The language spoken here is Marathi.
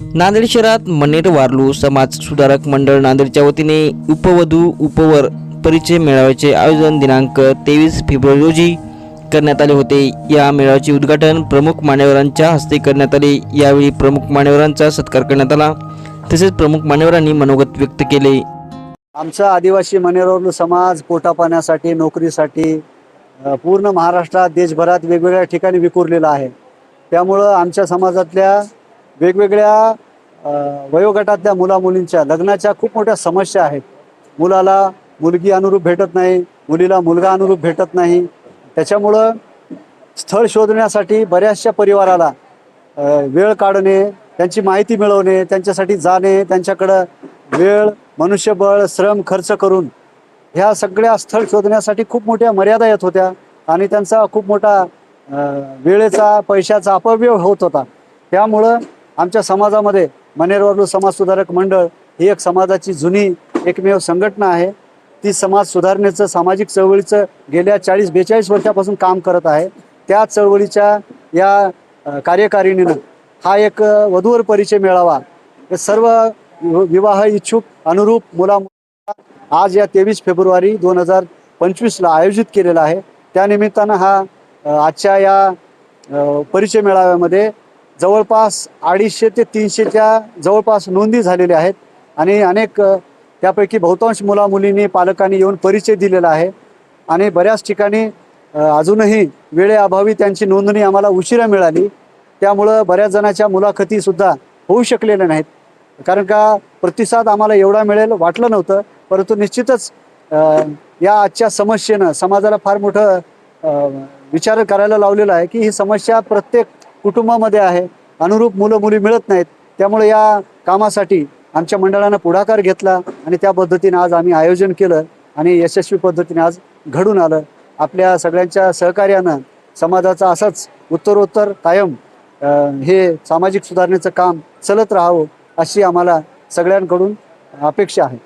नांदेड शहरात मनेर वारलू समाज सुधारक मंडळ नांदेडच्या वतीने उपवधू उपवर परिचय मेळाव्याचे आयोजन दिनांक तेवीस फेब्रुवारी रोजी करण्यात आले होते. या मेळाव्याचे उद्घाटन प्रमुख मान्यवरांच्या हस्ते करण्यात आले. यावेळी प्रमुख मान्यवरांचा सत्कार करण्यात आला. तसेच प्रमुख मान्यवरांनी मनोगत व्यक्त केले. आमचा आदिवासी मनेरवरलू समाज पोटापाण्यासाठी नोकरीसाठी पूर्ण महाराष्ट्रात देशभरात वेगवेगळ्या ठिकाणी विखुरलेला आहे. त्यामुळं आमच्या समाजातल्या वेगवेगळ्या वयोगटातल्या मुलामुलींच्या लग्नाच्या खूप मोठ्या समस्या आहेत. मुलाला मुलगी अनुरूप भेटत नाही मुलीला मुलगा अनुरूप भेटत नाही. त्याच्यामुळं स्थळ शोधण्यासाठी बऱ्याचशा परिवाराला वेळ काढणे त्यांची माहिती मिळवणे त्यांच्यासाठी जाणे त्यांच्याकडं वेळ मनुष्यबळ श्रम खर्च करून ह्या सगळ्या स्थळ शोधण्यासाठी खूप मोठ्या मर्यादा येत होत्या आणि त्यांचा खूप मोठा वेळेचा पैशाचा अपव्यय होत होता. त्यामुळं आमच्या समाजामध्ये मनेरवरलू समाजसुधारक मंडळ ही एक समाजाची जुनी एकमेव संघटना आहे. ती समाज सुधारणेचं सामाजिक चळवळीचं गेल्या चाळीस बेचाळीस वर्षापासून काम करत आहे. त्या चळवळीच्या या कार्यकारिणीनं हा एक वधूवर परिचय मिळावा. हे सर्व वि- विवाह इच्छुक अनुरूप मुला आज या तेवीस फेब्रुवारी दोन हजार पंचवीसला आयोजित केलेला आहे. त्यानिमित्तानं हा आजच्या या परिचय मेळाव्यामध्ये जवळपास अडीचशे ते तीनशेच्या जवळपास नोंदी झालेल्या आहेत. आणि अनेक त्यापैकी बहुतांश मुला मुलींनी पालकांनी येऊन परिचय दिलेला आहे. आणि बऱ्याच ठिकाणी अजूनही वेळेअभावी त्यांची नोंदणी आम्हाला उशिरा मिळाली. त्यामुळं बऱ्याच जणांच्या मुलाखतीसुद्धा होऊ शकलेल्या नाहीत. कारण का प्रतिसाद आम्हाला एवढा मिळेल वाटलं नव्हतं. परंतु निश्चितच या आजच्या समस्येनं समाजाला फार मोठं विचार करायला लावलेला आहे की ही समस्या प्रत्येक कुटुंबामध्ये आहे. अनुरूप मुलं मुली मिळत नाहीत. त्यामुळे या कामासाठी आमच्या मंडळानं पुढाकार घेतला आणि त्या पद्धतीने आज आम्ही आयोजन केलं आणि यशस्वी पद्धतीने आज घडून आलं. आपल्या सगळ्यांच्या सहकार्यानं समाजाचा असाच उत्तरोत्तर कायम हे सामाजिक सुधारणेचं काम चलत राहावं अशी आम्हाला सगळ्यांकडून अपेक्षा आहे.